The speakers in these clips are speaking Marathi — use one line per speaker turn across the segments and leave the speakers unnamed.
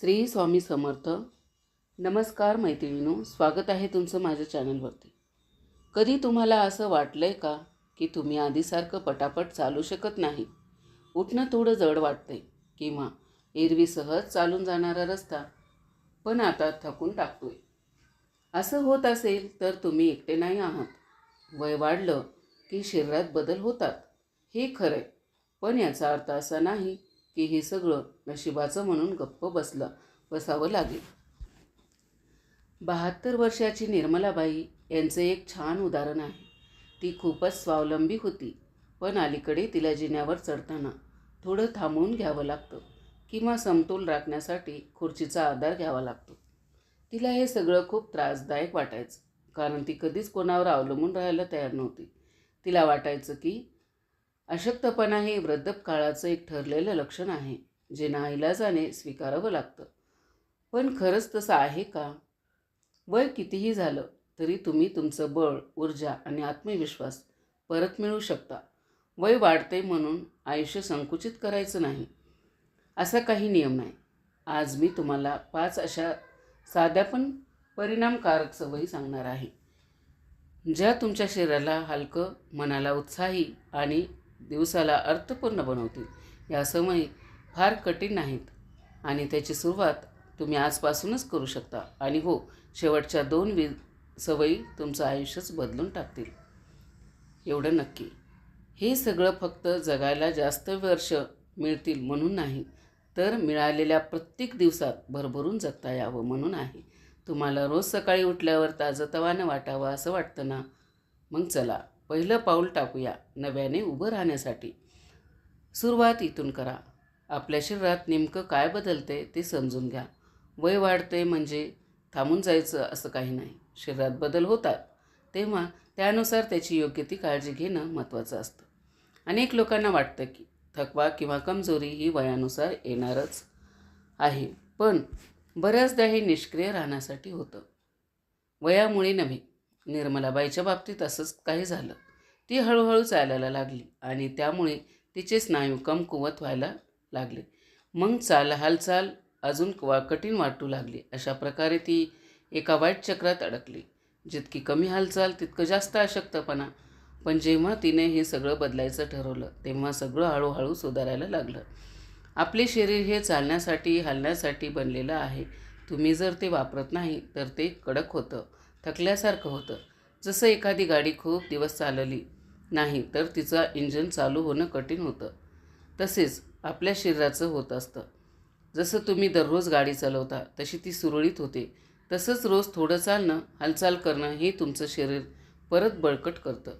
श्री स्वामी समर्थ. नमस्कार मैत्रिणीनो स्वागत आहे तुमचं माझ्या चॅनलवरती. कधी तुम्हाला असं वाटलं आहे का की तुम्ही आधीसारखं पटापट चालू शकत नाही? उठणं थोडं जड वाटते किंवा एरवी सहज चालून जाणारा रस्ता पण आता थकून टाकतोय. असं होत असेल तर तुम्ही एकटे नाही आहात. वय वाढलं की शरीरात बदल होतात. हे खरं आहे पण याचा अर्थ असा नाही की हे सगळं नशिबाचं म्हणून गप्प बसलं बसावं लागेल. बहात्तर वर्षाची निर्मलाबाई यांचं एक छान उदाहरण आहे. ती खूपच स्वावलंबी होती पण अलीकडे तिला जिन्यावर चढताना थोडं थांबवून घ्यावं लागतं किंवा समतोल राखण्यासाठी खुर्चीचा आधार घ्यावा लागतो. तिला हे सगळं खूप त्रासदायक वाटायचं कारण ती कधीच कोणावर अवलंबून राहायला तयार नव्हती. तिला वाटायचं की अशक्तपणा हे वृद्धकाळाचं एक ठरलेलं लक्षण आहे जे नाईलाजाने स्वीकारावं लागतं. पण खरंच तसं आहे का? वय कितीही झालं तरी तुम्ही तुमचं बळ ऊर्जा आणि आत्मविश्वास परत मिळवू शकता. वय वाढते म्हणून आयुष्य संकुचित करायचं नाही. असा काही नियम नाही. आज मी तुम्हाला पाच अशा साध्या पण परिणामकारक सवयी सांगणार आहे. ज्या तुमच्या शरीराला हलकं मनाला उत्साही आणि दिवसाला अर्थपूर्ण बनवतील. या सवयी फार कठीण नाहीत. आणि त्याची सुरुवात तुम्ही आजपासूनच करू शकता. आणि हो शेवटच्या दोन वि सवयी तुमचं आयुष्यच बदलून टाकतील. एवढं नक्की. हे सगळं फक्त जगायला जास्त वर्ष मिळतील म्हणून नाही तर मिळालेल्या प्रत्येक दिवसात भरभरून जगता यावं म्हणून आहे. तुम्हाला रोज सकाळी उठल्यावर ताजंतवानं वाटावं असं वाटतं ना? मग चला. पहिलं पाऊल टाकूया नव्याने उभं राहण्यासाठी. सुरुवात इथून करा. आपल्या शरीरात नेमकं काय बदलते ते समजून घ्या. वय वाढते म्हणजे थांबून जायचं असं काही नाही. शरीरात बदल होतात. तेव्हा त्यानुसार त्याची योग्य ती काळजी घेणं महत्त्वाचं असतं. अनेक लोकांना वाटतं की थकवा किंवा कमजोरी ही वयानुसार येणारच आहे. पण बऱ्याचदा हे निष्क्रिय राहण्यासाठी होतं. वयामुळे नव्हे. निर्मलाबाईच्या बाबतीत असंच काही झालं. ती हळूहळू चालायला लागली आणि त्यामुळे तिचे स्नायू कमकुवत व्हायला लागले. मग चाल हालचाल अजून वा कठीण वाटू लागली. अशा प्रकारे ती एका वाईट चक्रात अडकली. जितकी कमी हालचाल तितकं जास्त अशक्तपणा. पण जेव्हा तिने हे सगळं बदलायचं ठरवलं तेव्हा सगळं हळूहळू सुधारायला लागलं. आपले शरीर हे चालण्यासाठी हलण्यासाठी बनलेलं आहे. तुम्ही जर ते वापरत नाही तर ते कडक होतं थकल्यासारखं होतं. जसं एखादी गाडी खूप दिवस चालली नाही तर तिचं इंजन चालू होणं कठीण होतं. तसेच आपल्या शरीराचं होत असतं. जसं तुम्ही दररोज गाडी चालवता तशी ती सुरळीत होते. तसंच रोज थोडं चालणं हालचाल करणं हे तुमचं शरीर परत बळकट करतं.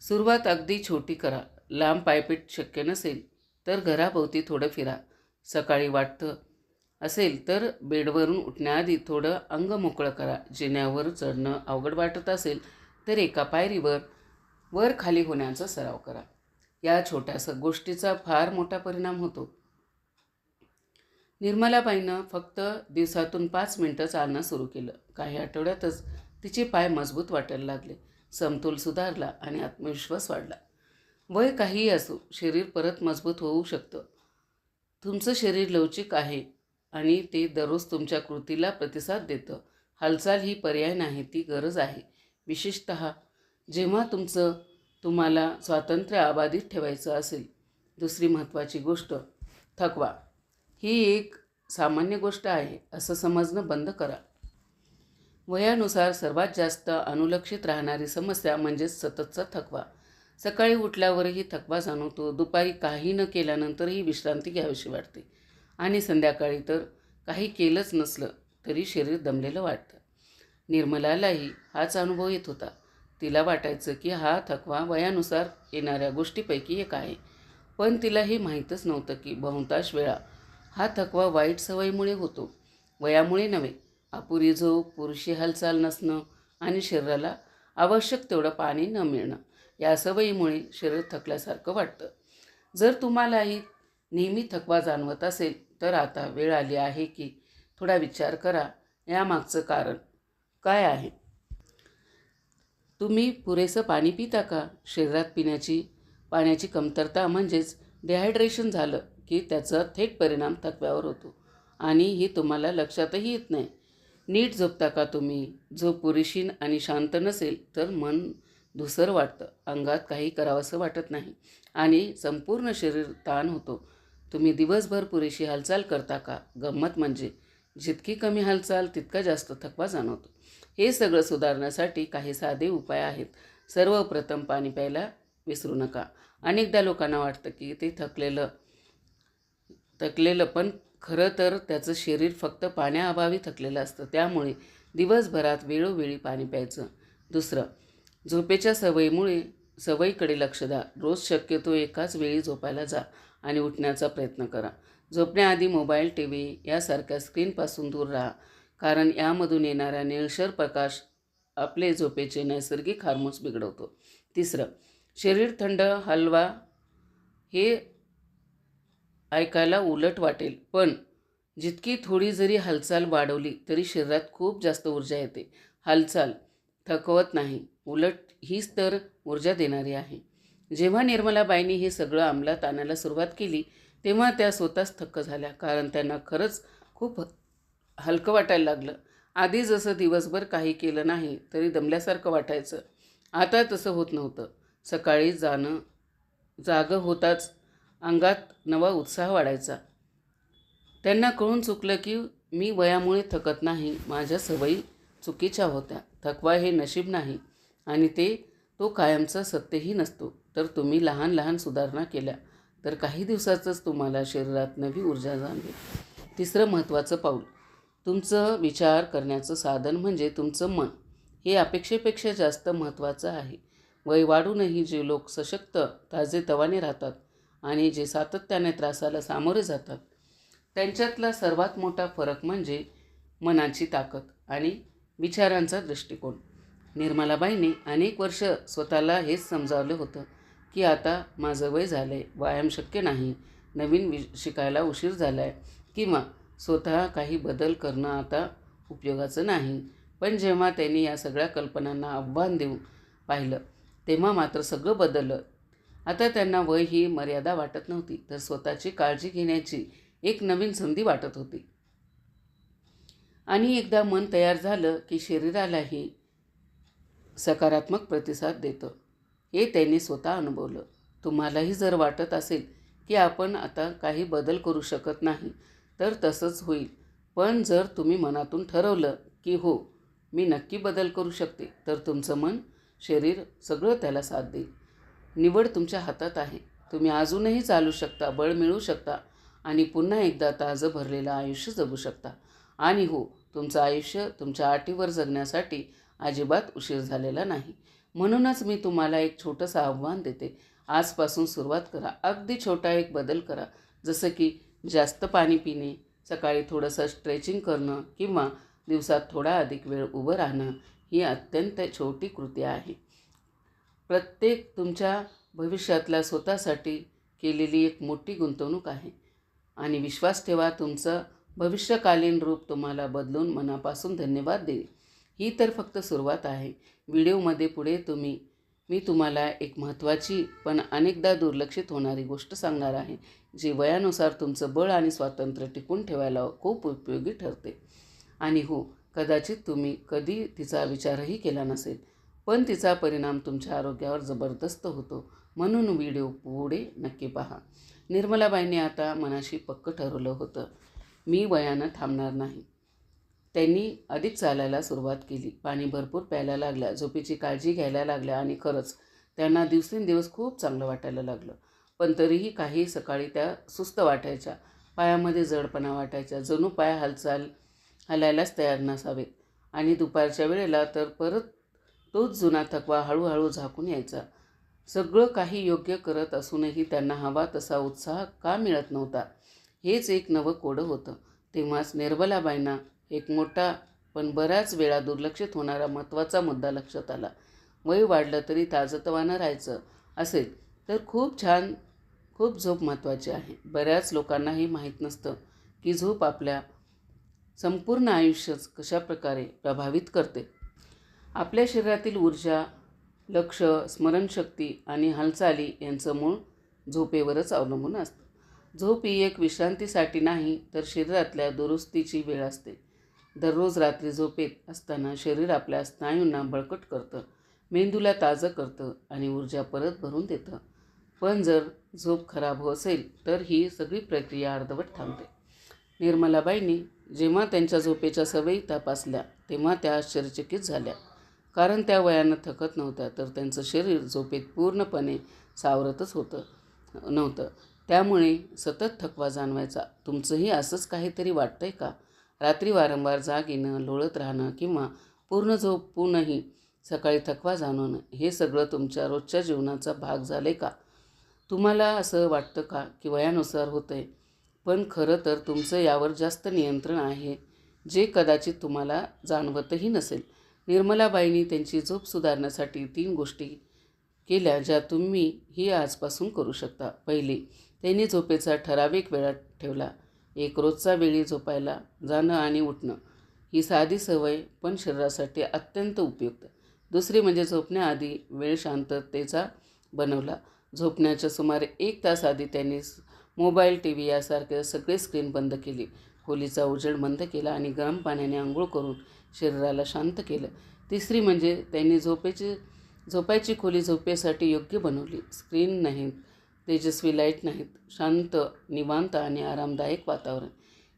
सुरुवात अगदी छोटी करा. लांब पायपीट शक्य नसेल तर घराभोवती थोडं फिरा. सकाळी वाटतं असेल तर बेडवरून उठण्याआधी थोडं अंग मोकळं करा. जिन्यावर चढणं अवघड वाटत असेल तर एका पायरीवर वर खाली होण्याचा सराव करा. या छोट्याशा गोष्टीचा फार मोठा परिणाम होतो. निर्मलाबाईनं फक्त दिवसातून पाच मिनटं चालणं सुरू केलं. काही आठवड्यातच तिचे पाय मजबूत वाटायला लागले. समतोल सुधारला आणि आत्मविश्वास वाढला. वय काहीही असो शरीर परत मजबूत होऊ शकतं. तुमचं शरीर लवचिक आहे आणि ते दररोज तुमच्या कृतीला प्रतिसाद देतं. हालचाल ही पर्याय नाही ती गरज आहे. विशेषत जेव्हा तुमचं तुम्हाला स्वातंत्र्य अबाधित ठेवायचं असेल दुसरी महत्त्वाची गोष्ट थकवा. ही एक सामान्य गोष्ट आहे असं समजणं बंद करा. वयानुसार सर्वात जास्त अनुलक्षित राहणारी समस्या म्हणजेच सततचा थकवा. सकाळी उठल्यावरही थकवा जाणवतो दुपारी काही न केल्यानंतरही विश्रांती घ्यावीशी वाटते. आणि संध्याकाळी तर काही केलंच नसलं तरी शरीर दमलेलं वाटतं. निर्मलालाही हाच अनुभव येत होता. तिला वाटायचं की हा थकवा वयानुसार येणाऱ्या गोष्टीपैकी एक आहे. पण तिला हे माहीतच नव्हतं की बहुतांश वेळा हा थकवा वाईट सवयीमुळे होतो. वयामुळे नव्हे अपुरी झोप पुरुषी हालचाल नसणं आणि शरीराला आवश्यक तेवढं पाणी न मिळणं या सवयीमुळे शरीर थकल्यासारखं वाटतं. जर तुम्हालाही नेहमी थकवा जाणवत असेल तर आता वेळ आली आहे की थोडा विचार करा. यामागचं कारण काय आहे? तुम्ही पुरेसं पाणी पिता का? शरीरात पिण्याची पाण्याची कमतरता म्हणजेच डिहायड्रेशन झालं की त्याचा थेट परिणाम थकव्यावर होतो. आणि हे तुम्हाला लक्षातही येत नाही. नीट झोपता का तुम्ही? झोप पुरेशी आणि शांत नसेल तर मन धुसर वाटतं. अंगात काही करावंसं वाटत नाही. आणि संपूर्ण शरीर ताण होतो. तुम्ही दिवसभर पुरेशी हालचाल करता का? गंमत म्हणजे जितकी कमी हालचाल तितका जास्त थकवा जाणवतो. हे सगळं सुधारण्यासाठी काही साधे उपाय आहेत. सर्वप्रथम पाणी प्यायला विसरू नका. अनेकदा लोकांना वाटतं की ते थकलेलं थकलेलं पण खरं तर त्याचं शरीर फक्त पाण्याअभावी थकलेलं असतं. त्यामुळे दिवसभरात वेळोवेळी पाणी प्यायचं. दुसरं झोपेच्या सवयीमुळे सवयीकडे लक्ष द्या. रोज शक्यतो एकाच वेळी झोपायला जा आणि उठण्याचा प्रयत्न करा. झोपण्याआधी मोबाईल टी व्ही यासारख्या स्क्रीनपासून दूर राहा. कारण यामधून येणारा निळशर प्रकाश आपले झोपेचे नैसर्गिक हार्मोन्स बिघडवतो. तिसरं शरीर थंड हलवा हे ऐकायला उलट वाटेल पण जितकी थोडी जरी हालचाल वाढवली तरी शरीरात खूप जास्त ऊर्जा येते. हालचाल थकवत नाही उलट हीच तर ऊर्जा देणारी आहे. जेव्हा निर्मलाबाईंनी हे सगळं अंमलात आणायला सुरुवात केली तेव्हा त्या स्वतःच थक्क झाल्या कारण त्यांना खरंच खूप हलकं वाटायला लागलं. आधी जसं दिवसभर काही केलं नाही तरी दमल्यासारखं वाटायचं. आता तसं होत नव्हतं. सकाळी जाणं जागं होताच अंगात नवा उत्साह वाढायचा. त्यांना कळून चुकलं की मी वयामुळे थकत नाही. माझ्या सवयी चुकीच्या होत्या. थकवा हे नशीब नाही आणि ते तो कायमचा सत्यही नसतो. तर तुम्ही लहान लहान सुधारणा केल्या. तर काही दिवसातच तुम्हाला शरीरात नवी ऊर्जा जाणवेल. तिसरं महत्त्वाचं पाऊल. तुमचं विचार करण्याचं साधन म्हणजे तुमचं मन. हे अपेक्षेपेक्षा जास्त महत्त्वाचं आहे. वय वाढूनही जे लोक सशक्त ताजेतवाने राहतात आणि जे सातत्याने त्रासाला सामोरे जातात त्यांच्यातला सर्वात मोठा फरक म्हणजे मनाची ताकद आणि विचारांचा दृष्टिकोन. निर्मलाबाईंनी अनेक वर्ष स्वतःला हेच समजावलं होतं की आता माझं वय झालं आहे व्यायाम शक्य नाही नवीन वि शिकायला उशीर झाला आहे किंवा स्वतः काही बदल करणं आता उपयोगाचं नाही. पण जेव्हा त्यांनी या सगळ्या कल्पनांना आव्हान देऊन पाहिलं तेव्हा मात्र सगळं बदललं. आता त्यांना वय ही मर्यादा वाटत नव्हती तर स्वतःची काळजी घेण्याची एक नवीन संधी वाटत होती. आणि एकदा मन तयार झालं की शरीरालाही सकारात्मक प्रतिसाद देतं. हे त्यांनी स्वतः अनुभवलं. तुम्हालाही जर वाटत असेल की आपण आता काही बदल करू शकत नाही तर तसंच होईल. पण जर तुम्ही मनातून ठरवलं की हो मी नक्की बदल करू शकते तर तुमचं मन शरीर सगळं त्याला साथ देईल. निवड तुमच्या हातात आहे. तुम्ही अजूनही चालू शकता बळ मिळू शकता आणि पुन्हा एकदा ताजं भरलेलं आयुष्य जगू शकता. आणि हो तुमचं आयुष्य तुमच्या आटीवर जगण्यासाठी अजिबात उशीर झालेला नाही. म्हणूनच मी तुम्हाला एक छोटंसं आव्हान देते. आजपासून सुरुवात करा. अगदी छोटा एक बदल करा. जसं की जास्त पाणी पिणे सकाळी थोडंसं स्ट्रेचिंग करणं किंवा दिवसात थोडा अधिक वेळ उभं राहणं ही अत्यंत छोटी कृती आहे. प्रत्येक तुमच्या भविष्यातल्या स्वतःसाठी केलेली एक मोठी गुंतवणूक आहे आणि विश्वास ठेवा तुमचं भविष्यकालीन रूप तुम्हाला बदलून मनापासून धन्यवाद देईल. ही तर फक्त सुरुवात आहे. व्हिडिओमध्ये पुढे तुम्ही मी तुम्हाला एक महत्त्वाची पण अनेकदा दुर्लक्षित होणारी गोष्ट सांगणार आहे. जी वयानुसार तुमचं बळ आणि स्वातंत्र्य टिकून ठेवायला खूप उपयोगी ठरते. आणि हो कदाचित तुम्ही कधी तिचा विचारही केला नसेल पण तिचा परिणाम तुमच्या आरोग्यावर जबरदस्त होतो. म्हणून व्हिडिओ पुढे नक्की पहा. निर्मलाबाईंनी आता मनाशी पक्क ठरवलं होतं मी वयानं थांबणार नाही. त्यांनी अधिक चालायला सुरुवात केली. पाणी भरपूर प्यायला लागल्या झोपेची काळजी घ्यायला लागल्या आणि खरंच त्यांना दिवसेंदिवस खूप चांगलं वाटायला लागलं. पण तरीही काही सकाळी त्या सुस्त वाटायच्या. पायामध्ये जडपणा वाटायच्या जणू पाय हालचाल हलायलाच तयार नसावेत. आणि दुपारच्या वेळेला तर परत तोच जुना थकवा हळूहळू झाकून यायचा. सगळं काही योग्य करत असूनही त्यांना हवा तसा उत्साह का मिळत नव्हता? हेच एक नवं कोडं होतं. तेव्हाच निर्मलाबाईंना एक मोठा पण बऱ्याच वेळा दुर्लक्षित होणारा महत्त्वाचा मुद्दा लक्षात आला. वय वाढलं तरी ताजतवानं राहायचं असेल तर खूप छान खूप झोप महत्त्वाची आहे. बऱ्याच लोकांना हे माहीत नसतं की झोप आपल्या संपूर्ण आयुष्यच कशाप्रकारे प्रभावित करते. आपल्या शरीरातील ऊर्जा लक्ष स्मरणशक्ती आणि हालचाली यांचं मूळ झोपेवरच अवलंबून असतं. झोप ही एक विश्रांतीसाठी नाही तर शरीरातल्या दुरुस्तीची वेळ असते. दररोज रात्री झोपेत असताना शरीर आपल्या स्नायूंना बळकट करतं मेंदूला ताजं करतं आणि ऊर्जा परत भरून देतं. पण जर झोप खराब असेल तर ही सगळी प्रक्रिया अर्धवट थांबते. निर्मलाबाईंनी जेव्हा त्यांच्या झोपेच्या सवयी तपासल्या तेव्हा त्या आश्चर्यचकित झाल्या. कारण त्या वयानं थकत नव्हत्या तर त्यांचं शरीर झोपेत पूर्णपणे सावरतच होतं नव्हतं. त्यामुळे सतत थकवा जाणवायचा. तुमचंही असंच काहीतरी वाटतंय का? रात्री वारंवार जाग येणं लोळत राहणं किंवा पूर्ण झोपूनही सकाळी थकवा जाणवणं हे सगळं तुमच्या रोजच्या जीवनाचा भाग झाले का? तुम्हाला असं वाटतं का की वयानुसार होतं आहे पण खरं तर तुमचं यावर जास्त नियंत्रण आहे जे कदाचित तुम्हाला जाणवतही नसेल. निर्मलाबाईंनी त्यांची झोप सुधारण्यासाठी तीन गोष्टी केल्या ज्या तुम्ही ही आजपासून करू शकता. पहिली त्यांनी झोपेचा ठराविक वेळा ठेवला. एक रोजचा वेळी झोपायला जाणं आणि उठणं ही साधी सवय पण शरीरासाठी अत्यंत उपयुक्त. दुसरी म्हणजे झोपण्याआधी वेळ शांततेचा बनवला. झोपण्याच्या सुमारे एक तास आधी त्यांनी मोबाईल टी व्ही यासारखे सगळे स्क्रीन बंद केली. खोलीचा उजेड बंद केला आणि गरम पाण्याने आंघोळ करून शरीराला शांत केलं. तिसरी म्हणजे त्यांनी झोपेची झोपायची खोली झोपेसाठी योग्य बनवली. स्क्रीन नाहीत तेजस्वी लाइट नाहीत शांत निवांत आणि आरामदायक वातावरण.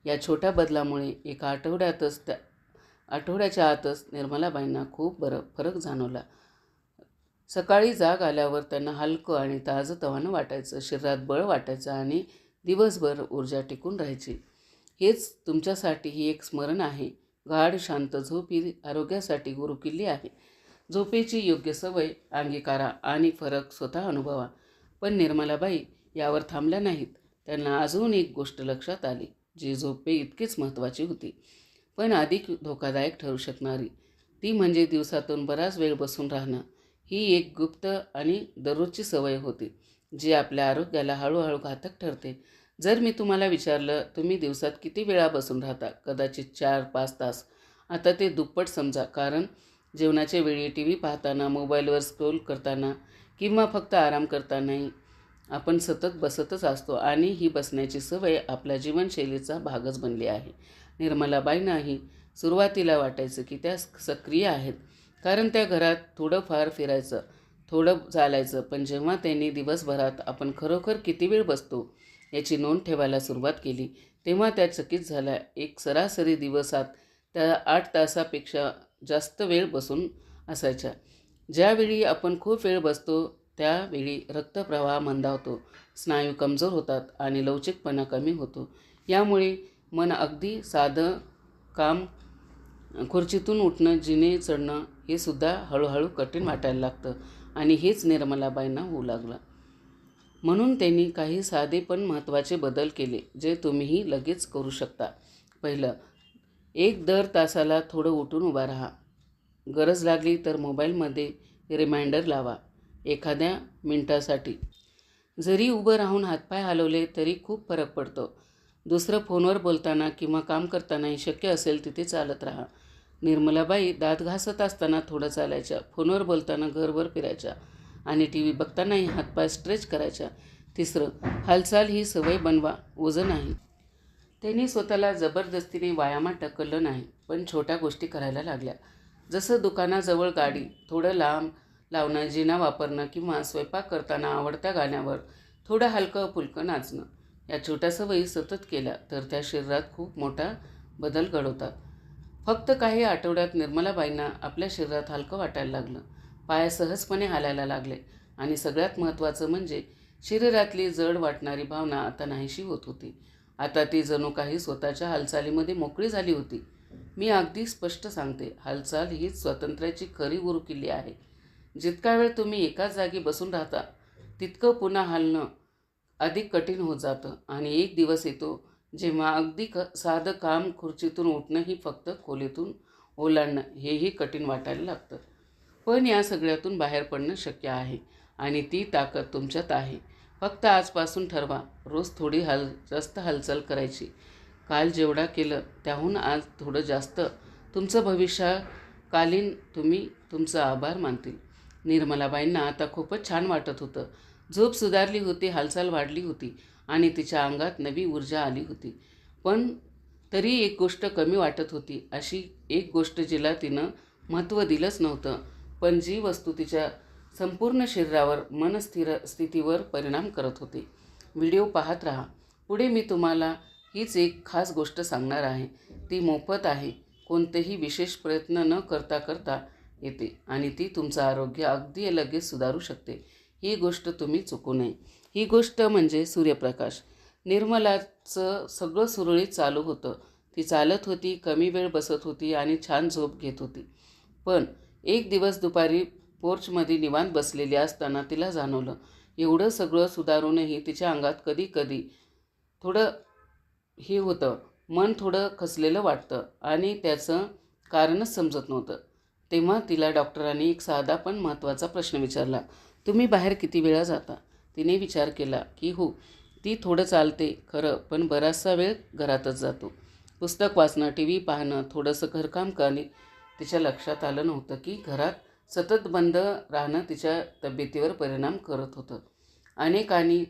या छोट्या बदलामुळे एका आठवड्यातच त्या आठवड्याच्या आतच निर्मलाबाईंना खूप बरं फरक जाणवला. सकाळी जाग आल्यावर त्यांना हलकं आणि ताजंतवानं वाटायचं शरीरात बळ वाटायचं आणि दिवसभर ऊर्जा टिकून राहायची. हेच तुमच्यासाठी ही एक स्मरण आहे. गाढ शांत झोप ही आरोग्यासाठी गुरुकिल्ली आहे. झोपेची योग्य सवय अंगीकारा आणि फरक स्वतः अनुभवा. पण निर्मलाबाई यावर थांबल्या नाहीत. त्यांना अजून एक गोष्ट लक्षात आली जी झोपे इतकीच महत्त्वाची होती. पण अधिक धोकादायक ठरू शकणारी. ती म्हणजे दिवसातून बराच वेळ बसून राहणं. ही एक गुप्त आणि दररोजची सवय होती जी आपल्या आरोग्याला हळूहळू घातक ठरते. जर मी तुम्हाला विचारलं तुम्ही दिवसात किती वेळा बसून राहता? कदाचित चार पाच तास. आता ते दुप्पट समजा कारण जेवणाच्या वेळी टी व्ही पाहताना मोबाईलवर स्क्रोल करताना किंवा फक्त आराम करतानाही आपण सतत बसतच असतो आणि ही बसण्याची सवय आपल्या जीवनशैलीचा भागच बनली आहे. निर्मलाबाईंनाही सुरुवातीला वाटायचं की त्या सक्रिय आहेत. कारण त्या घरात थोडंफार फिरायचं थोडं चालायचं पण जेव्हा त्यांनी दिवसभरात आपण खरोखर किती वेळ बसतो याची नोंद ठेवायला सुरुवात केली तेव्हा त्या चकित झाल्या. एक सरासरी दिवसात त्या आठ तासापेक्षा जास्त वेळ बसून असायच्या. ज्यावेळी आपण खूप वेळ बसतो त्यावेळी रक्तप्रवाह मंदावतो स्नायू कमजोर होतात आणि लवचिकपणा कमी होतो. यामुळे मन अगदी साधं काम खुर्चीतून उठणं जिने चढणं हे सुद्धा हळूहळू कठीण वाटायला लागतं. आणि हेच निर्मलाबाईंना होऊ लागलं. म्हणून त्यांनी काही साधे पण महत्त्वाचे बदल केले जे तुम्हीही लगेच करू शकता. पहिलं एक दर तासाला थोडं उठून उभा राहा. गरज लागली तर मोबाईलमध्ये रिमाइंडर लावा एखाद्या मिनटासाठी. जरी उभं राहून हातपाय हलवले तरी खूप फरक पडतो. दुसरं फोनवर बोलताना किंवा काम करतानाही शक्य असेल तिथे चालत राहा. निर्मलाबाई दात घासत असताना थोडं चालायच्या. फोनवर बोलताना घरभर फिरायच्या. आणि टी व्ही बघतानाही हातपाय स्ट्रेच करायच्या. तिसरं हालचाल ही सवय बनवा ओझं नाही. त्यांनी स्वतःला जबरदस्तीने व्यायामात ढकललं नाही पण छोट्या गोष्टी करायला लागल्या. जसं दुकानाजवळ गाडी थोडं लांब लावणं जिना वापरणं किंवा स्वयंपाक करताना आवडत्या गाण्यावर थोडं हलकं फुलकं नाचणं या छोट्या सवयी सतत केल्या तर त्या शरीरात खूप मोठा बदल घडवतात. फक्त काही आठवड्यात निर्मलाबाईंना आपल्या शरीरात हलकं वाटायला लागलं. पाय सहजपणे हालायला लागले. आणि सगळ्यात महत्त्वाचं म्हणजे शरीरातली जड वाटणारी भावना आता नाहीशी होत होती. आता ती जणू काही स्वतःच्या हालचालीमध्ये मोकळी झाली होती. मी अगदी स्पष्ट सांगते हालचाल हीच स्वातंत्र्याची खरी गुरुकिल्ली आहे. जितका वेळ तुम्ही एकाच जागी बसून राहता तितकं पुन्हा हलणं अधिक कठीण होत जातं. आणि एक दिवस येतो जेव्हा अगदी क साधं काम खुर्चीतून उठणंही फक्त खोलीतून ओलांडणं हेही कठीण वाटायला लागतं. पण या सगळ्यातून बाहेर पडणं शक्य आहे आणि ती ताकद तुमच्यात आहे. फक्त आजपासून ठरवा रोज थोडी हाल जास्त हालचाल करायची. काल जेवढा केलं त्याहून आज थोडं जास्त. तुमचं भविष्यकालीन तुम्ही तुमचा आभार मानतील. निर्मलाबाईंना आता खूपच छान वाटत होतं. झोप सुधारली होती हालचाल वाढली होती. आणि तिच्या अंगात नवी ऊर्जा आली होती. पण तरी एक गोष्ट कमी वाटत होती. अशी एक गोष्ट जिला तिनं महत्त्व दिलंच नव्हतं. पण जी वस्तू तिच्या संपूर्ण शरीरावर मनस्थिर स्थितीवर परिणाम करत होती. व्हिडिओ पाहत राहा. पुढे मी तुम्हाला हीच एक खास गोष्ट सांगणार आहे. ती मोफत आहे. कोणतेही विशेष प्रयत्न न करता करता येते आणि ती तुमचं आरोग्य अगदी लगेच सुधारू शकते. ही गोष्ट तुम्ही चुकू नये. ही गोष्ट म्हणजे सूर्यप्रकाश. निर्मलाचं सगळं सुरळीत चालू होतं. ती चालत होती कमी वेळ बसत होती आणि छान झोप घेत होती. पण एक दिवस दुपारी पोर्चमध्ये निवांत बसलेली असताना तिला जाणवलं एवढं सगळं सुधारूनही तिच्या अंगात कधी कधी थोडं हे होतं मन थोडं खचलेलं वाटतं आणि त्याचं कारणच समजत नव्हतं. तेव्हा तिला डॉक्टरांनी एक साधा पण महत्त्वाचा प्रश्न विचारला तुम्ही बाहेर किती वेळा जाता? तिने विचार केला की हो ती थोडं चालते खरं पण बराचसा वेळ घरातच जातो. पुस्तक वाचणं टी. व्ही. पाहणं थोडंसं घरकाम करणे. तिच्या लक्षात आलं नव्हतं की घरात सतत बंद राहणं तिच्या तब्येतीवर परिणाम करत होतं. अनेकांनी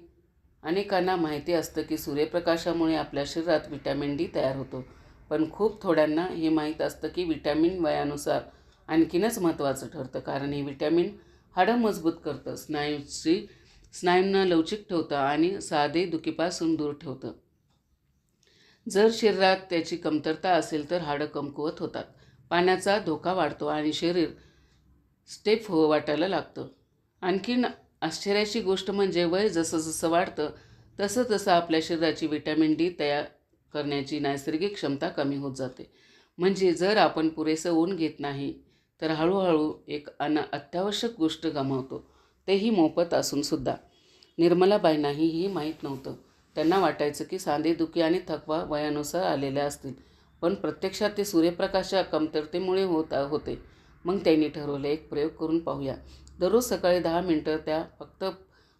अनेकांना माहिती असतं की सूर्यप्रकाशामुळे आपल्या शरीरात विटॅमिन डी तयार होतो. पण खूप थोड्यांना हे माहीत असतं की विटॅमिन वयानुसार आणखीनच महत्त्वाचं ठरतं कारण हे विटॅमिन हाडं मजबूत करतं. स्नायूची स्नायूंना लवचिक ठेवतं आणि साधे दुखीपासून दूर ठेवतं. जर शरीरात त्याची कमतरता असेल तर हाडं कमकुवत होतात. पाण्याचा धोका वाढतो आणि शरीर स्टेप हो वाटायला लागतं. आणखीन आश्चर्याची गोष्ट म्हणजे वय जसं जसं वाढतं तसं तसं आपल्या शरीराची विटॅमिन डी तयार करण्याची नैसर्गिक क्षमता कमी होत जाते. म्हणजे जर आपण पुरेसं ऊन घेत नाही तर हळूहळू एक अन अत्यावश्यक गोष्ट गमावतो. तेही मोफत असूनसुद्धा. निर्मलाबाईंनाही ही माहीत नव्हतं. त्यांना वाटायचं की सांधेदुखी आणि थकवा वयानुसार आलेल्या असतील. पण प्रत्यक्षात ते सूर्यप्रकाशच्या कमतरतेमुळे होत होते. मग त्यांनी ठरवलं एक प्रयोग करून पाहूया. दररोज सकाळी दहा मिनटं त्या फक्त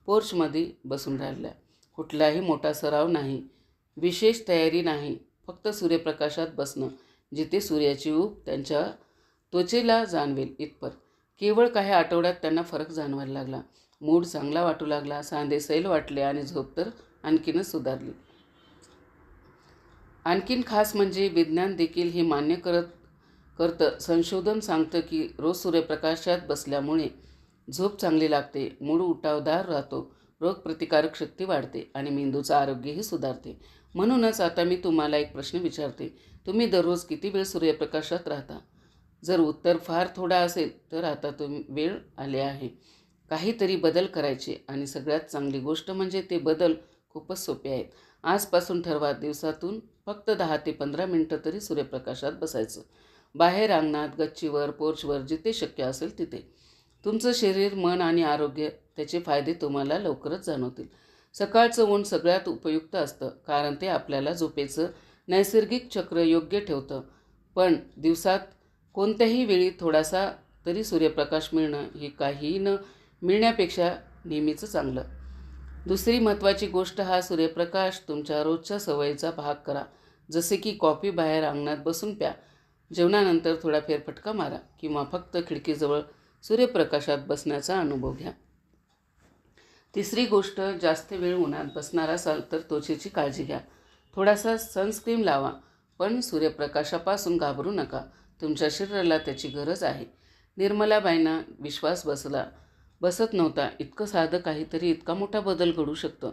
पोर्चमध्ये बसून राहिल्या. कुठलाही मोठा सराव नाही. विशेष तयारी नाही. फक्त सूर्यप्रकाशात बसणं जिथे सूर्याची ऊब त्यांच्या त्वचेला जाणवेल इतपर केवळ काही आठवड्यात त्यांना फरक जाणवायला लागला. मूड चांगला वाटू लागला सांधे सैल वाटले आणि झोप तर आणखीनच सुधारली. आणखीन खास म्हणजे विज्ञान देखील हे मान्य करत करतं संशोधन सांगतं की रोज सूर्यप्रकाशात बसल्यामुळे झोप चांगली लागते मूड उठावदार राहतो रोगप्रतिकारक शक्ती वाढते आणि मेंदूचं आरोग्यही सुधारते. म्हणूनच आता मी तुम्हाला एक प्रश्न विचारते तुम्ही दररोज किती वेळ सूर्यप्रकाशात राहता? जर उत्तर फार थोडा असेल तर आता तुम्ही वेळ आले आहे. काहीतरी बदल करायचे आणि सगळ्यात चांगली गोष्ट म्हणजे ते बदल खूपच सोपे आहेत. आजपासून ठरवा दिवसातून फक्त दहा ते पंधरा मिनटं तरी सूर्यप्रकाशात बसायचं. बाहेर अंगणात गच्चीवर पोर्चवर जिथे शक्य असेल तिथे. तुमचं शरीर मन आणि आरोग्य त्याचे फायदे तुम्हाला लवकरच जाणवतील. सकाळचं ऊन सगळ्यात उपयुक्त असतं कारण ते आपल्याला झोपेचं नैसर्गिक चक्र योग्य ठेवतं. पण दिवसात कोणत्याही वेळी थोडासा तरी सूर्यप्रकाश मिळणं हे काही न मिळण्यापेक्षा नेहमीचं चांगलं. दुसरी महत्त्वाची गोष्ट हा सूर्यप्रकाश तुमच्या रोजच्या सवयीचा भाग करा. जसे की कॉफी बाहेर अंगणात बसून प्या. जेवणानंतर थोडा फेरफटका मारा किंवा फक्त खिडकीजवळ सूर्यप्रकाशात बसण्याचा अनुभव घ्या. तिसरी गोष्ट जास्त वेळ उन्हात बसणार असाल तर त्वचेची काळजी घ्या. थोडासा सनस्क्रीम लावा पण सूर्यप्रकाशापासून घाबरू नका. तुमच्या शरीराला त्याची गरज आहे. निर्मलाबाईंना विश्वास बसला. बसत नव्हता. इतकं साधं काहीतरी इतका मोठा बदल घडू शकतं.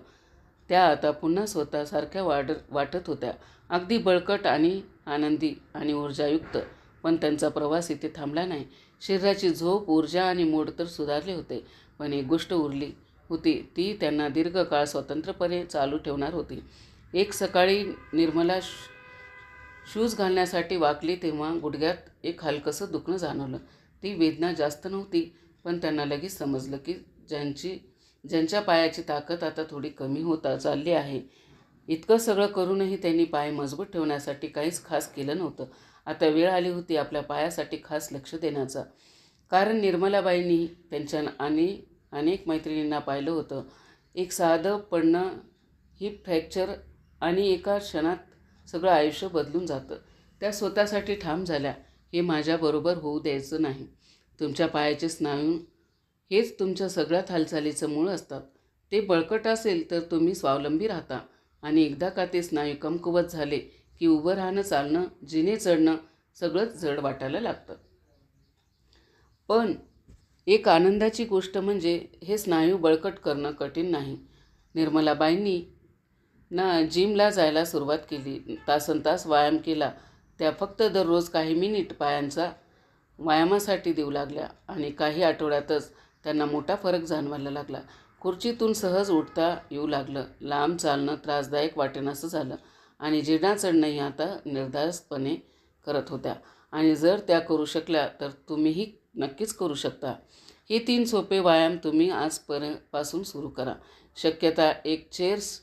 त्या आता पुन्हा स्वतःसारख्या वाढ वाटत होत्या. अगदी बळकट आणि आनंदी आणि ऊर्जायुक्त. पण त्यांचा प्रवास इथे थांबला नाही. शरीराची झोप ऊर्जा आणि मूड तर सुधारले होते. पण एक गोष्ट उरली होती. ती त्यांना दीर्घकाळ स्वतंत्रपणे चालू ठेवणार होती. एक सकाळी निर्मला शूज घालण्यासाठी वाकली तेव्हा गुडघ्यात एक हलकंसं दुखणं जाणवलं. ती वेदना जास्त नव्हती पण त्यांना लगेच समजलं की ज्यांची ज्यांच्या पायाची ताकद आता थोडी कमी होता चालली आहे. इतकं सगळं करूनही त्यांनी पाय मजबूत ठेवण्यासाठी काहीच खास केलं नव्हतं. आता वेळ आली होती आपल्या पायासाठी खास लक्ष देण्याचा. कारण निर्मलाबाईंनी त्यांच्या आणि अनेक मैत्रिणींना पाहिलं होतं. एक साधं पडणं ही फ्रॅक्चर आणि एका क्षणात सगळं आयुष्य बदलून जातं. त्या स्वतःसाठी ठाम झाल्या हे माझ्याबरोबर होऊ द्यायचं नाही. तुमच्या पायाचे स्नायू हेच तुमच्या सगळ्यात हालचालीचं मूळ असतात. ते बळकट असेल तर तुम्ही स्वावलंबी राहता. आणि एकदा का ते स्नायू कमकुवत झाले की उभं राहणं चालणं जिने चढणं सगळंच जड वाटायला लागतं. पण एक आनंदाची गोष्ट म्हणजे हे स्नायू बळकट करणं कठीण नाही. निर्मलाबाईंनी ना जिमला जायला सुरुवात केली. तासन तास व्यायाम केला. त्या फक्त दररोज काही मिनिट पायांचा व्यायामासाठी देऊ लागल्या आणि काही आठवड्यातच त्यांना मोठा फरक जाणवायला लागला. खुर्चीतून सहज उठता येऊ लागलं. लांब चालणं त्रासदायक वाटेनासं झालं आणि जीर्णा चढणंही आता निर्धारसपणे करत होत्या. आणि जर त्या करू शकल्या तर तुम्हीही नक्कीच करू शकता. हे तीन सोपे व्यायाम तुम्ही आजपर्यंतपासून सुरू करा. शक्यता एक चेअर्स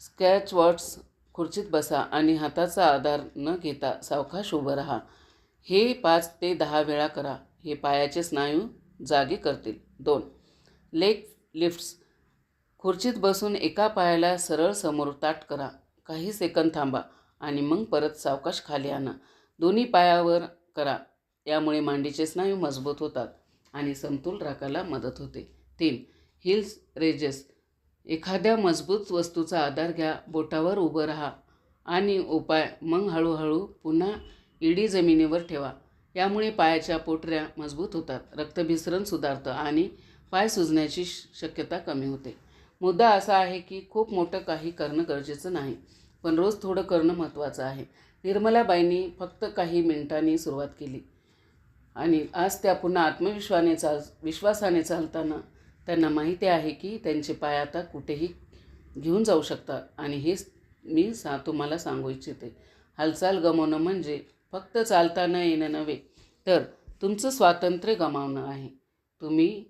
स्कॅचवॉट्स खुर्चीत बसा आणि हाताचा आधार न घेता सावकाश उभं राहा. हे पाच ते दहा वेळा करा. हे पायाचे स्नायू जागे करतील. दोन. Leg lifts. खुर्चीत बसून एका पायाला सरळ समोर ताट करा. काही सेकंद थांबा आणि मग परत सावकाश खाली आणा. दोन्ही पायावर करा. यामुळे मांडीचे स्नायू मजबूत होतात आणि समतोल राखायला मदत होते. तीन. Heel raises. एखाद्या मजबूत वस्तूचा आधार घ्या बोटावर उभं राहा. आणि उपाय मग हळूहळू पुन्हा इडी जमिनीवर ठेवा. यामुळे पायाच्या पोटऱ्या मजबूत होतात. रक्तभिसरण सुधारतं आणि पाय सुजण्याची शक्यता कमी होते. मुद्दा असा आहे की खूप मोठं काही करणं गरजेचं नाही पण रोज थोडं करणं महत्त्वाचं आहे. निर्मलाबाईंनी फक्त काही मिनिटांनी सुरुवात केली. आणि आज त्या पुन्हा आत्मविश्वाने चाल विश्वासाने चालताना त्यांना माहिती आहे की त्यांचे पाय आता कुठेही घेऊन जाऊ शकतात. आणि हेच मी सा तुम्हाला सांगू इच्छिते. हालचाल गमावणं म्हणजे फक्त चालता न येणं नव्हे तर तुमचं स्वातंत्र्य गमावणं आहे. तुम्ही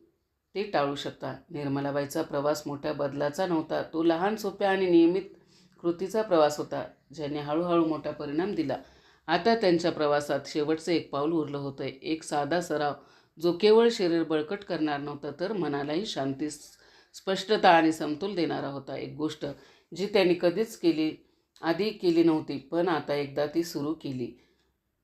ते टाळू शकता. निर्मलाबाईचा प्रवास मोठ्या बदलाचा नव्हता. तो लहान सोप्या आणि नियमित कृतीचा प्रवास होता ज्याने हळूहळू मोठा परिणाम दिला. आता त्यांच्या प्रवासात शेवटचं एक पाऊल उरलं होतं. एक साधा सराव जो केवळ शरीर बळकट करणार नव्हतं तर मनालाही शांती स्पष्टता आणि समतोल देणारा होता. एक गोष्ट जी त्यांनी कधीच केली आधी केली नव्हती पण आता एकदा ती सुरू केली.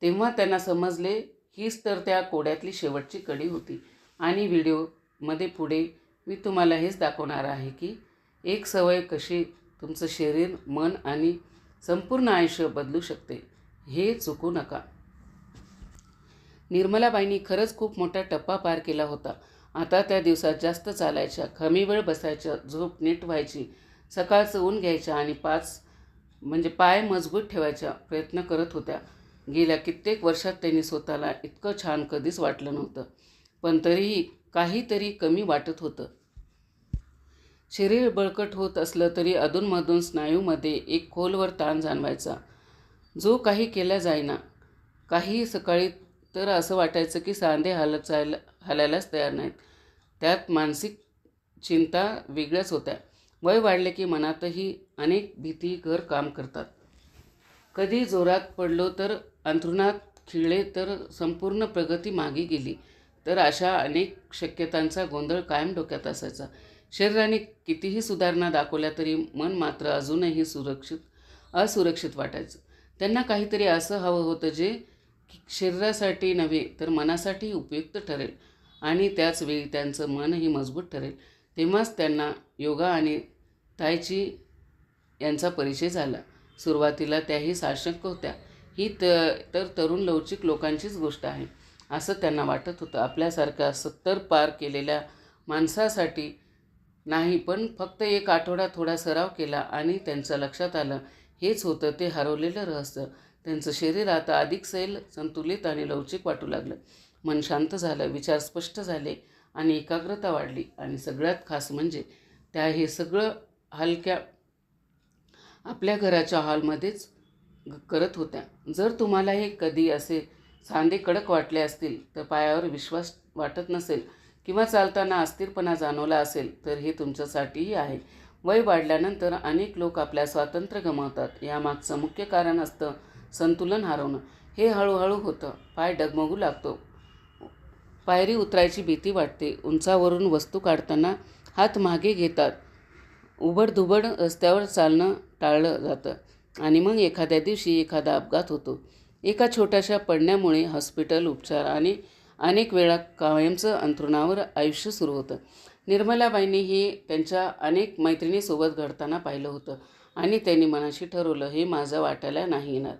तेव्हा त्यांना समजले हीच तर त्या कोड्यातली शेवटची कडी होती. आणि व्हिडिओमध्ये पुढे मी तुम्हाला हेच दाखवणार आहे की एक सवय कशी तुमचं शरीर मन आणि संपूर्ण आयुष्य बदलू शकते हे चुकू नका. निर्मलाबाईंनी खरंच खूप मोठा टप्पा पार केला होता. आता त्या दिवसात जास्त चालायच्या कमी वेळ बसायच्या झोप नीट व्हायची सकाळचं ऊन घ्यायच्या आणि पाच म्हणजे पाय मजबूत ठेवायचा प्रयत्न करत होत्या. गेल्या कित्येक वर्षात त्यांनी स्वतःला इतकं छान कधीच वाटलं नव्हतं पण तरीही काहीतरी कमी वाटत होतं. शरीर बळकट होत असलं तरी अधूनमधून स्नायूमध्ये एक खोलवर ताण जाणवायचा. जो काही केला जाईना काही सकाळी तर असं वाटायचं की सांधे हालत जायला हालायलाच तयार नाहीत. त्यात मानसिक चिंता वेगळ्याच होत्या. वय वाढले की मनातही अनेक भीती घर काम करतात. कधी जोरात पडलो तर अंथरुणात खिळले तर संपूर्ण प्रगती मागे गेली. तर अशा अनेक शक्यतांचा गोंधळ कायम डोक्यात असायचा. शरीराने कितीही सुधारणा दाखवल्या तरी मन मात्र अजूनही सुरक्षित असुरक्षित वाटायचं. त्यांना काहीतरी असं हवं होतं जे शरीरासाठी नव्हे तर मनासाठी उपयुक्त ठरेल. आणि त्याचवेळी त्यांचं मनही मजबूत ठरेल. तेव्हाच त्यांना योगा आणि तायची यांचा परिचय झाला. सुरुवातीला त्याही साशंक होत्या. ही त तर तरुण लवचिक लोकांचीच गोष्ट आहे असं त्यांना वाटत होतं. आपल्यासारख्या सत्तर पार केलेल्या माणसासाठी नाही पण फक्त एक आठवडा थोडा सराव केला आणि त्यांचं लक्षात आलं हेच होतं ते हरवलेलं रहस्य. त्यांचं शरीर आता अधिक सैल संतुलित आणि लवचिक वाटू लागलं. मन शांत झालं विचार स्पष्ट झाले आणि एकाग्रता वाढली. आणि सगळ्यात खास म्हणजे त्या हे सगळं हलक्या आपल्या घराच्या हॉलमध्येच करत होत्या. जर तुम्हाला हे कधी असे सांधे कडक वाटले असतील तर पायावर विश्वास वाटत नसेल किंवा चालताना अस्थिरपणा जाणवला असेल तर हे तुमच्यासाठीही आहे. वय वाढल्यानंतर अनेक लोक आपल्या स्वातंत्र्य गमावतात. यामागचं मुख्य कारण असतं संतुलन हरवणं. हे हळूहळू होतं. पाय डगमगू लागतो. पायरी उतरायची भीती वाटते. उंचावरून वस्तू काढताना हात मागे घेतात. उबडधुबड रस्त्यावर चालणं टाळलं जातं. आणि मग एखाद्या दिवशी एखादा अपघात होतो. एका छोट्याशा पडण्यामुळे हॉस्पिटल उपचार आणि अनेक वेळा कायमचं अंथरुणावर आयुष्य सुरू होतं. निर्मलाबाईंनी हे त्यांच्या अनेक मैत्रिणीसोबत घडताना पाहिलं होतं. आणि त्यांनी मनाशी ठरवलं हे माझं वाटायला नाही येणार.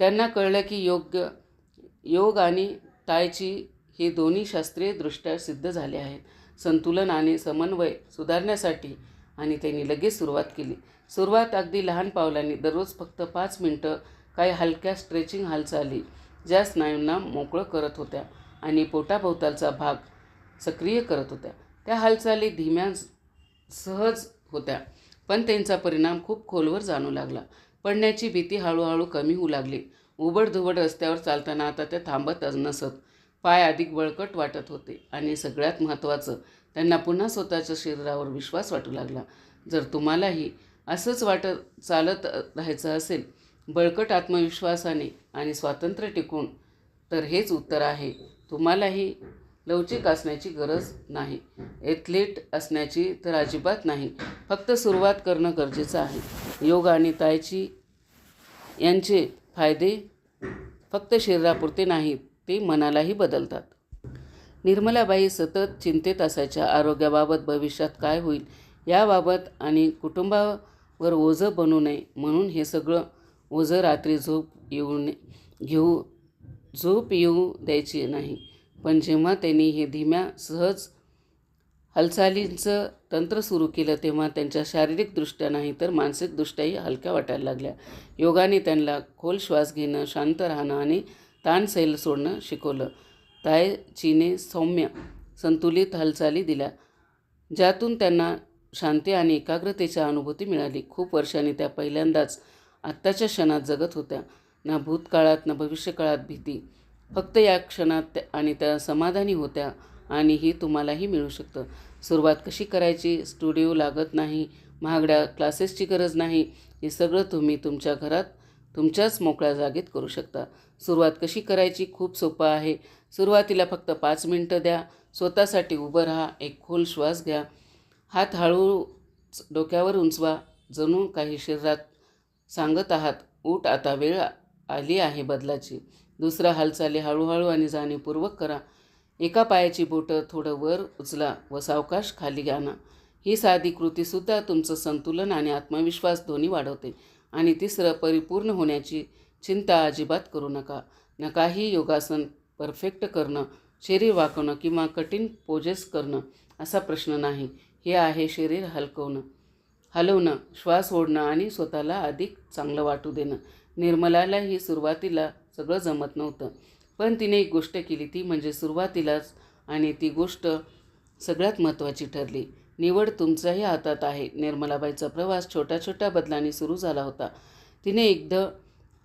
त्यांना कळलं की योग्य योग आणि तायची हे दोन्ही शास्त्रीयदृष्ट्या सिद्ध झाले आहेत. संतुलन आणि समन्वय सुधारण्यासाठी आणि त्यांनी लगेच सुरुवात केली. सुरुवात अगदी लहान पावलांनी दररोज फक्त पाच मिनटं काही हलक्या स्ट्रेचिंग हालचाली ज्या स्नायूंना मोकळं करत होत्या आणि पोटाभोवतालचा भाग सक्रिय करत होत्या. त्या हालचाली धीम्या सहज होत्या पण त्यांचा परिणाम खूप खोलवर जाणू लागला. पडण्याची भीती हळूहळू कमी होऊ लागली. उबडधुबड रस्त्यावर चालताना आता त्या थांबतच नसत. पाय अधिक बळकट वाटत होते आणि सगळ्यात महत्त्वाचं त्यांना पुन्हा स्वतःच्या शरीरावर विश्वास वाटू लागला. जर तुम्हालाही असंच वाटत चालत राहायचं असेल बळकट आत्मविश्वासाने आणि स्वातंत्र्य टिकून तर हेच उत्तर आहे. तुम्हालाही लवचिक असण्याची गरज नाही. एथलीट असण्याची तर अजिबात नाही. फक्त सुरुवात करणं गरजेचं आहे. योग आणि तायची यांचे फायदे फक्त शरीरापुरते नाहीत ते मनालाही बदलतात. निर्मलाबाई सतत चिंतेत असायच्या आरोग्याबाबत भविष्यात काय होईल याबाबत आणि कुटुंबावर ओझं बनू नये म्हणून हे सगळं ओझं रात्री झोप येऊ नये घेऊ झोप येऊ द्यायची नाही. पण जेव्हा त्यांनी हे धीम्या सहज हालचालींचं तंत्र सुरू केलं तेव्हा त्यांच्या शारीरिकदृष्ट्या नाही तर मानसिकदृष्ट्याही हलक्या वाटायला लागल्या. योगाने त्यांना खोल श्वास घेणं शांत राहणं आणि ताण सैल सोडणं शिकवलं. ताय चीने सौम्य संतुलित हालचाली दिल्या ज्यातून त्यांना शांती आणि एकाग्रतेची अनुभूती मिळाली. खूप वर्षांनी त्या पहिल्यांदाच आत्ताच्या क्षणात जगत होत्या. ना भूतकाळात ना भविष्यकाळात भीती. फक्त या क्षणात आणि त्या समाधानी होत्या आणि ही तुम्हालाही मिळू शकतं. सुरुवात कशी करायची? स्टुडिओ लागत नाही महागड्या क्लासेसची गरज नाही हे सगळं तुम्ही तुमच्या घरात तुमच्याच मोकळ्या जागेत करू शकता. सुरुवात कशी करायची? खूप सोपं आहे. सुरुवातीला फक्त पाच मिनटं द्या. स्वतःसाठी उभं राहा. एक खोल श्वास घ्या. हात हळू डोक्यावर उंचवा. जणू काही शरीरात सांगत आहात उठ आता वेळ आली आहे बदलाची. दुसरा हालचाली हळूहळू आणि जाणीवपूर्वक करा. एका पायाची बोटं थोडं वर उचला व सावकाश खाली आणा. ही साधी कृतीसुद्धा तुमचं संतुलन आणि आत्मविश्वास दोन्ही वाढवते आणि तिसरं परिपूर्ण होण्याची चिंता अजिबात करू नका. नकाही योगासन परफेक्ट करणं शरीर वाकवणं किंवा कठीण पोजेस करणं असा प्रश्न नाही. हे आहे शरीर हलकवणं. हलवणं श्वास ओढणं आणि स्वतःला अधिक चांगलं वाटू देणं. निर्मलालाही सुरुवातीला सगळं जमत नव्हतं. पण तिने एक गोष्ट केली ती म्हणजे सुरुवातीलाच आणि ती गोष्ट सगळ्यात महत्त्वाची ठरली. निवड तुमच्याही हातात आहे. निर्मलाबाईचा प्रवास छोट्या छोट्या बदलांनी सुरू झाला होता. तिने एकदा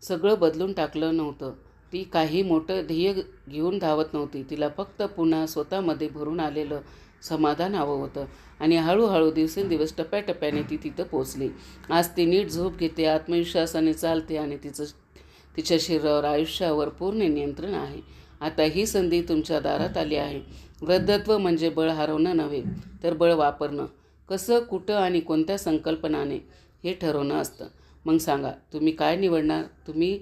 सगळं बदलून टाकलं नव्हतं. ती काही मोठं ध्येय घेऊन धावत नव्हती. तिला फक्त पुन्हा स्वतःमध्ये भरून आलेलं समाधान हवं होतं आणि हळूहळू दिवसेंदिवस टप्प्याटप्प्याने ती तिथं पोचली आज ती नीट झोप घेते आत्मविश्वासाने चालते आणि तिचं तिच्या शरीरावर आयुष्यावर पूर्ण नियंत्रण आहे. आता ही संधी तुमच्या दारात आली आहे. वृद्धत्व म्हणजे बळ हरवणं नव्हे तर बळ वापरणं. कसं कुठं आणि कोणत्या संकल्पनाने हे ठरवणं असतं? मग सांगा तुम्ही काय निवडणार? तुम्ही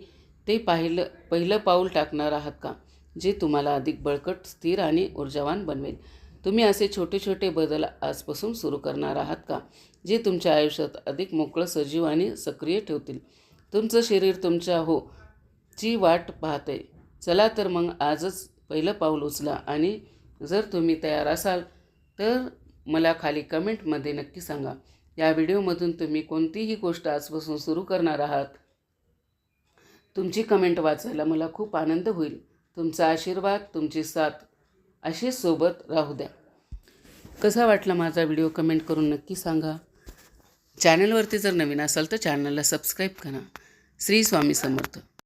ते पाहिलं पहिलं पाऊल टाकणार आहात का? जे तुम्हाला अधिक बळकट स्थिर आणि ऊर्जावान बनवेल. तुम्ही असे छोटे छोटे बदल आजपासून सुरू करणार आहात का? जे तुमच्या आयुष्यात अधिक मोकळं सजीव आणि सक्रिय ठेवतील. तुमचं शरीर तुमच्या हो ची वाट पाहते. चला तर मग आजच पहिलं पाऊल उचला आणि जर तुम्ही तयार असाल तर मला खाली कमेंटमध्ये नक्की सांगा. या व्हिडिओमधून तुम्ही कोणतीही गोष्ट आजपासून सुरू करणार आहात? तुमची कमेंट वाचायला मला खूप आनंद होईल. तुमचा आशीर्वाद तुमची साथ अशीच सोबत राहू द्या. कसा वाटला माझा व्हिडिओ कमेंट करून नक्की सांगा. चॅनलवरती जर नवीन असाल तर चॅनलला सबस्क्राईब करा. श्री स्वामी समर्थ.